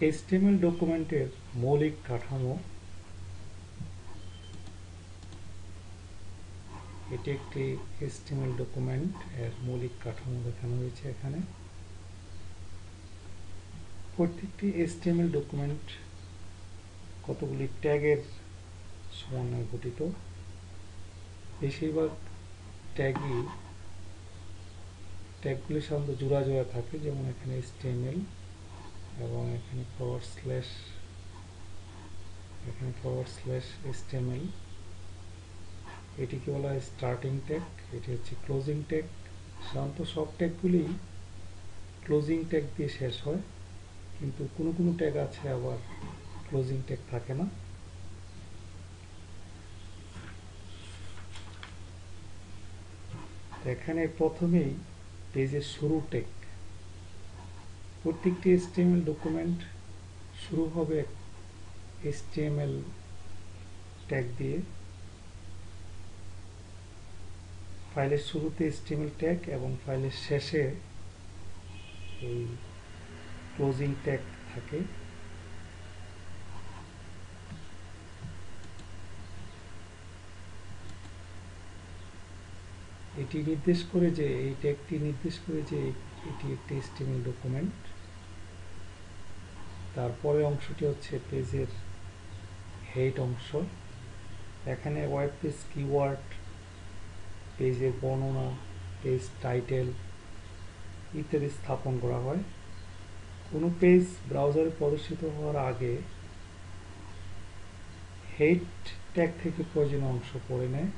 HTML ডকুমেন্টের মৌলিক কাঠামো। এটি একটি HTML ডকুমেন্ট এর মৌলিক কাঠামো দেখানো হয়েছে এখানে। প্রত্যেকটি HTML ডকুমেন্ট কতগুলি ট্যাগের সমন্বয়ে গঠিত? বেশিরভাগ ট্যাগই ট্যাগগুলি সাধারণত জোড়া জোড়া থাকে, যেমন এখানে HTML এবং এখানে ফরওয়ার্ড স্ল্যাশ এখানে ফরওয়ার্ড স্ল্যাশ HTML এটিকে বলা হয় স্টার্টিং ট্যাগ এটি হচ্ছে ক্লোজিং ট্যাগ সাধারণত সব ট্যাগগুলি ক্লোজিং ট্যাগ দিয়ে শেষ হয়, কিন্তু কোনো কোনো ট্যাগ আছে আবার ক্লোজিং ট্যাগ থাকে না। এখানে প্রথমেই পেজের শুরু ট্যাগ প্রত্যেকটি HTML ডকুমেন্ট শুরু হবে HTML ট্যাগ দিয়ে। ফাইলের শুরুতে HTML ট্যাগ এবং ফাইলের শেষে এই ক্লোজিং ট্যাগ থাকে। এটি নির্দেশ করে যে, এই ট্যাগটি নির্দেশ করে যে, এটি একটি HTML ডকুমেন্ট তারপরে অংশটি হচ্ছে পেজের হেড অংশ। এখানে ওয়েব পেজ কিওয়ার্ড পেজের বর্ণনা পেজ টাইটেল ইত্যাদি স্থাপন করা হয়। কোনো পেজ ব্রাউজারে প্রদর্শিত হওয়ার আগে হেড ট্যাগ থেকে প্রয়োজনীয় অংশ পড়ে নেয়।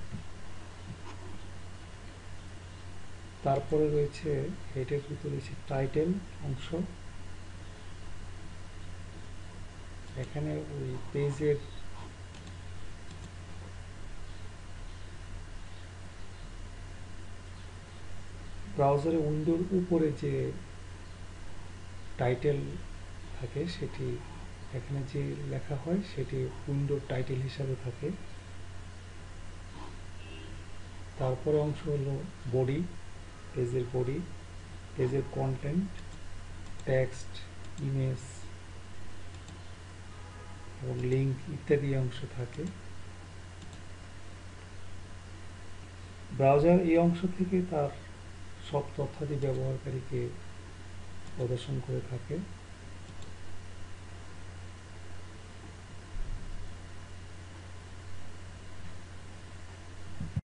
তারপরে রয়েছে হেডের ভিতরে রয়েছে টাইটেল অংশ। এখানে ওই পেজের ব্রাউজারে উইন্ডোর উপরে যে টাইটেল থাকে, সেটি এখানে যে লেখা হয়, সেটি উইন্ডোর টাইটেল হিসাবে থাকে। তারপরে অংশ হলো বডি, পেজের বডি, পেজের কন্টেন্ট টেক্সট ইমেজ এবং লিঙ্ক ইত্যাদি অংশ থাকে। ব্রাউজার এই অংশ থেকে তার সব তথ্যাদি ব্যবহারকারীকে প্রদর্শন করে থাকে।